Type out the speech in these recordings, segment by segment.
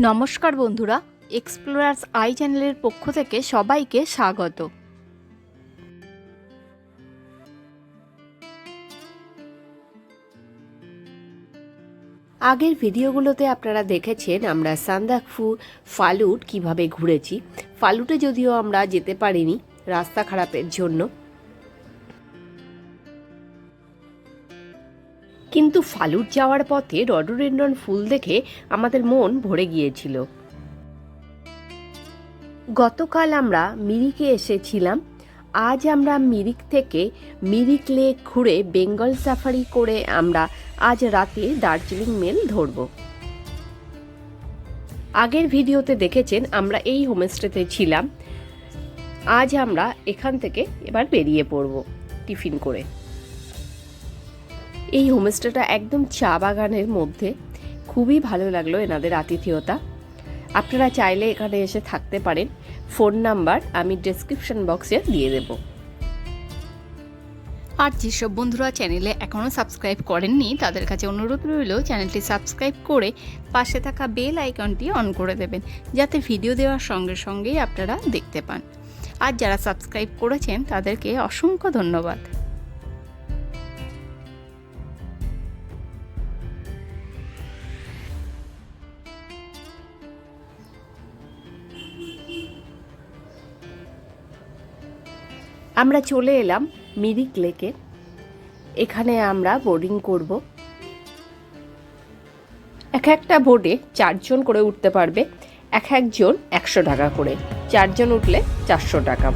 নমস্কার বন্ধুরা explorers I চ্যানেলের পক্ষ থেকে সবাইকে স্বাগত। আগের ভিডিওগুলোতে আপনারা দেখেছেন আমরা সান্দাকফু, ফালুট কীভাবে ঘুরেছি। ফালুটে যদিও আমরা যেতে পারিনি রাস্তা খারাপের জন্য। কিন্তু ফালুট যাওয়ার পথে রডোডেন্ড্রন ফুল দেখে আমাদের মন ভরে গিয়েছিল। গতকাল আমরা মিরিকে এসেছিলাম। আজ আমরা মিরিক থেকে মিরিক লেক ঘুরে বেঙ্গল সাফারি করে আমরা আজ রাতে দার্জিলিং মেল ধরব। আগের ভিডিওতে দেখেছেন আমরা এই হোমস্টেতে ছিলাম। আজ আমরা এখান থেকে এবার বেরিয়ে পড়ব টিফিন করে। এই হোমস্টেটা একদম চা বাগানের মধ্যে। খুবই ভালো লাগল এনাদের আতিথেয়তা। আপনারা চাইলে এখানে এসে থাকতে পারেন। ফোন নাম্বার আমি ডেসক্রিপশন বক্সে দিয়ে দেব। আর যেসব বন্ধুরা চ্যানেলে এখনও সাবস্ক্রাইব করেননি, তাদের কাছে অনুরোধ রইল চ্যানেলটি সাবস্ক্রাইব করে পাশে থাকা বেল আইকনটি অন করে দেবেন, যাতে ভিডিও দেওয়ার সঙ্গে সঙ্গেই আপনারা দেখতে পান। আর যারা সাবস্ক্রাইব করেছেন, তাদেরকে অসংখ্য ধন্যবাদ। আমরা চলে এলাম মিরিক লেকে। এখানে আমরা বোর্ডিং করব। এক একটা বোর্ডে চারজন করে উঠতে পারবে। এক একজন একশো টাকা করে। চারজন উঠলে চারশো টাকা।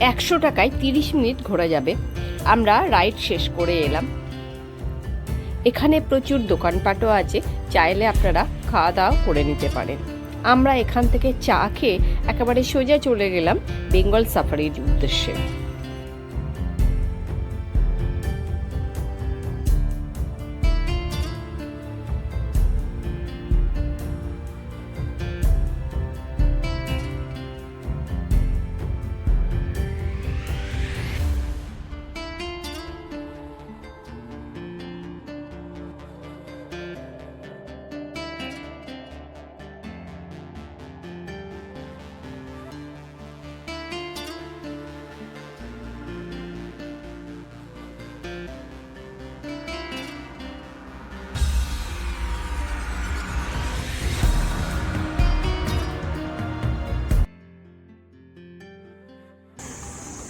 একশো টাকায় তিরিশ মিনিট ঘোরা যাবে। আমরা রাইড শেষ করে এলাম। এখানে প্রচুর দোকানপাটও আছে, চাইলে আপনারা খাওয়া দাওয়া করে নিতে পারেন। আমরা এখান থেকে চা খেয়ে একেবারে সোজা চলে গেলাম বেঙ্গল সাফারির উদ্দেশ্যে।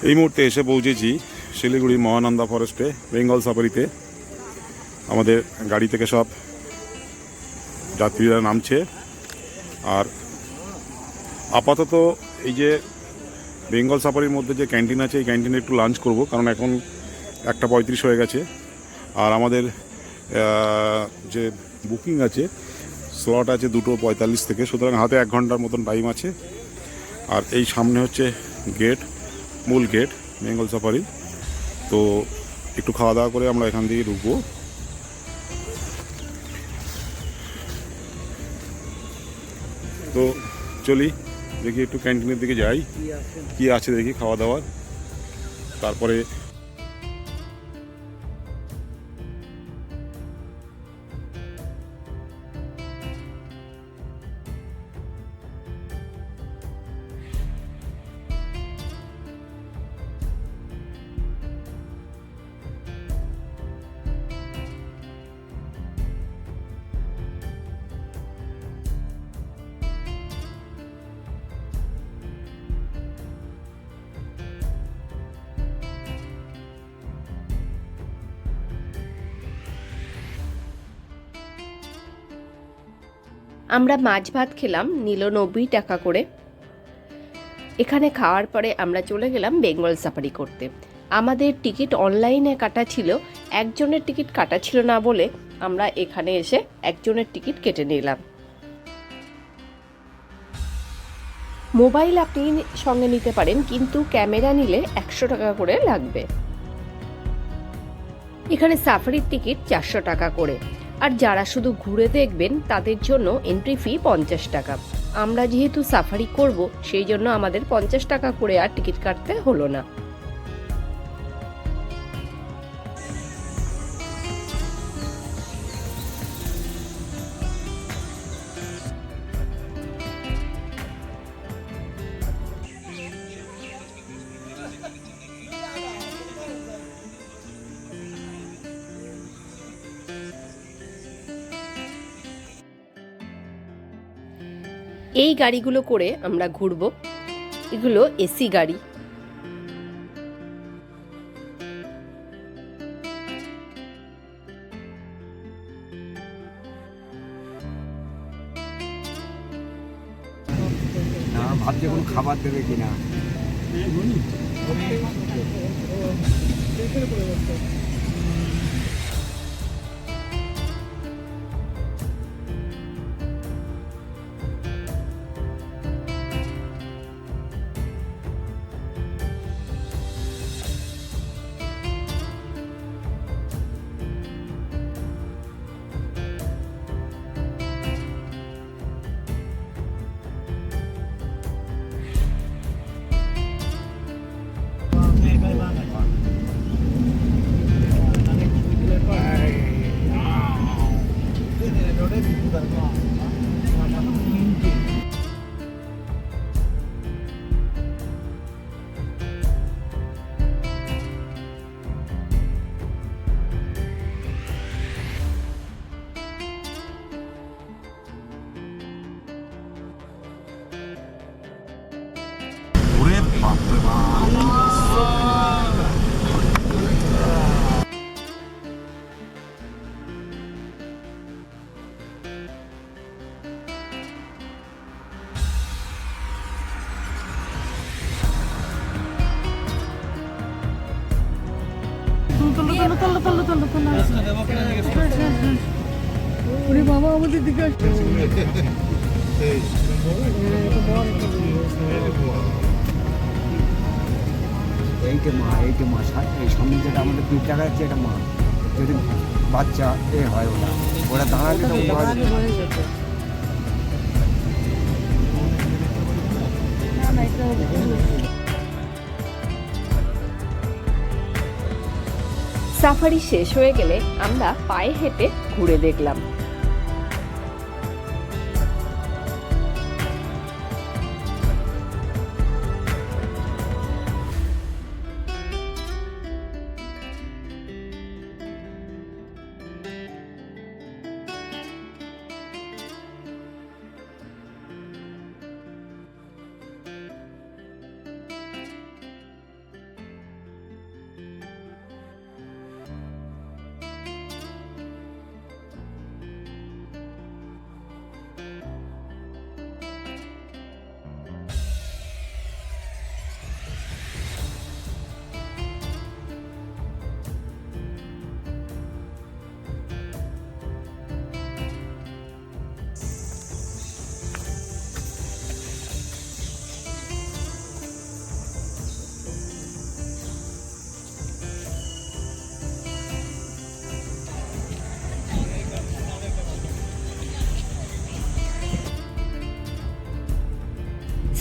এই মুহূর্তে এসে পৌঁছেছি শিলিগুড়ি মহানন্দা ফরেস্টে বেঙ্গল সাফারিতে আমাদের গাড়ি থেকে সব যাত্রীরা নামছে। আর আপাতত এই যে বেঙ্গল সাফারির মধ্যে যে ক্যান্টিন আছে, এই ক্যান্টিনে একটু লাঞ্চ করব, কারণ এখন একটা পঁয়ত্রিশ হয়ে গেছে। আর আমাদের যে বুকিং আছে স্লট আছে দুটো পঁয়তাল্লিশ থেকে, সুতরাং হাতে এক ঘণ্টার মতন টাইম আছে। আর এই সামনে হচ্ছে গেট মূল গেট বেঙ্গল সাফারি তো একটু খাওয়া দাওয়া করে আমরা এখান থেকে ঢুকবো। তো চলি, দেখি একটু ক্যান্টিনের দিকে যাই। কি আছে দেখি খাওয়া দাওয়ার। তারপরে আমরা মাছ ভাত খেলাম, নিল নব্বই টাকা করে। এখানে খাওয়ার পরে আমরা চলে গেলাম বেঙ্গল সাফারি করতে। আমাদের টিকিট অনলাইনে কাটা ছিল, একজনের টিকিট কাটা ছিল না বলে আমরা এখানে এসে একজনের টিকিট কেটে নিলাম। মোবাইল আপনি সঙ্গে নিতে পারেন, কিন্তু ক্যামেরা নিলে একশো টাকা করে লাগবে। এখানে সাফারির টিকিট চারশো টাকা করে। আর যারা শুধু ঘুরে দেখবেন, তাদের জন্য এন্ট্রি ফি পঞ্চাশ টাকা। আমরা যেহেতু সাফারি করব, সেই জন্য আমাদের পঞ্চাশ টাকা করে আর টিকিট কাটতে হলো না। এই গাড়িগুলো করে আমরা ঘুরবো। এগুলো এসি গাড়ি। খাবার দেবে কিনা। ওরে বাবা আমাদের দিকে আসছে। এইটা মা এইটা মা এই সামনে যেটা আমাদের দু টাকা যাচ্ছে এটা মা। যদি বাচ্চা এ হয় ওটা। ওরা দাঁড়ালে তো সাফারি শেষ হয়ে গেলে আমরা পায়ে হেঁটে ঘুরে দেখলাম।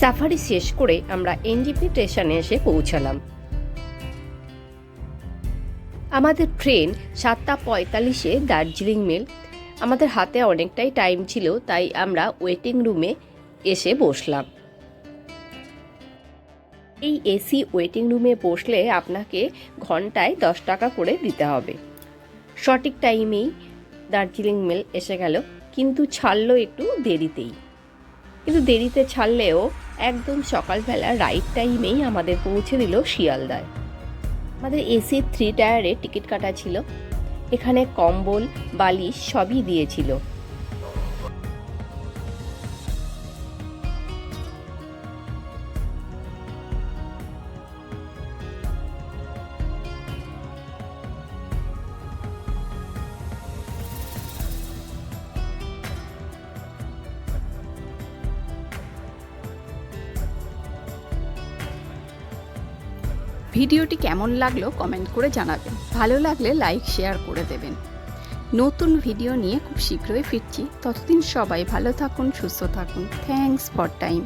সাফারি শেষ করে আমরা এনজিপি স্টেশনে এসে পৌঁছালাম। আমাদের ট্রেন সাতটা পঁয়তাল্লিশে দার্জিলিং মেল। আমাদের হাতে অনেকটাই টাইম ছিল, তাই আমরা ওয়েটিং রুমে এসে বসলাম। এই এসি ওয়েটিং রুমে বসলে আপনাকে ঘন্টায় দশ টাকা করে দিতে হবে। সঠিক টাইমেই দার্জিলিং মেল এসে গেল, কিন্তু ছাড়লো একটু দেরিতেই। কিন্তু দেরিতে ছাড়লেও একদম সকালবেলা রাইট টাইমেই আমাদের পৌঁছে দিল শিয়ালদায়। আমাদের এসি থ্রি টায়ারে টিকিট কাটা ছিল। এখানে কম্বল, বালিশ সবই দিয়েছিল। ভিডিওটি কেমন লাগল কমেন্ট করে জানাবেন। ভালো লাগলে লাইক, শেয়ার করে দেবেন। নতুন ভিডিও নিয়ে খুব শীঘ্রই ফিরছি। ততদিন সবাই ভালো থাকুন, সুস্থ থাকুন। Thanks for time.